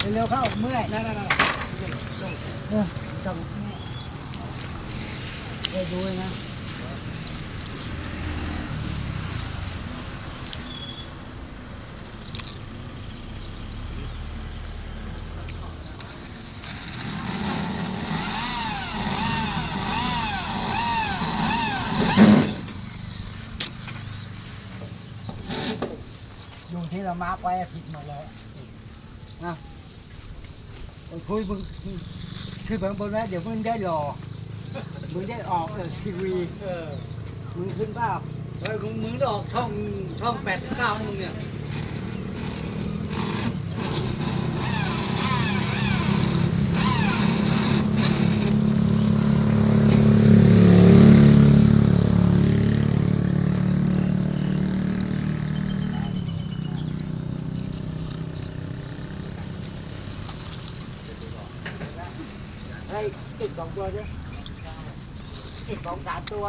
เร็วๆเข้าเมื่อยนั่นนั่นเออจังไปดูเลยนะอยู่ที่เรามาร์กไว้ผิดหมดเลยนะ คุยมึงคือเบิ่งบนแล้วเดี๋ยวมึงได้รอมึงได้ออกเออทีวีเออมึงขึ้นเปล่า เฮ้ยมึงได้ออกช่องช่องแปดเก้ามึงเนี่ย เฮ้ยติดสองตัวใช่ติดสองสามตัว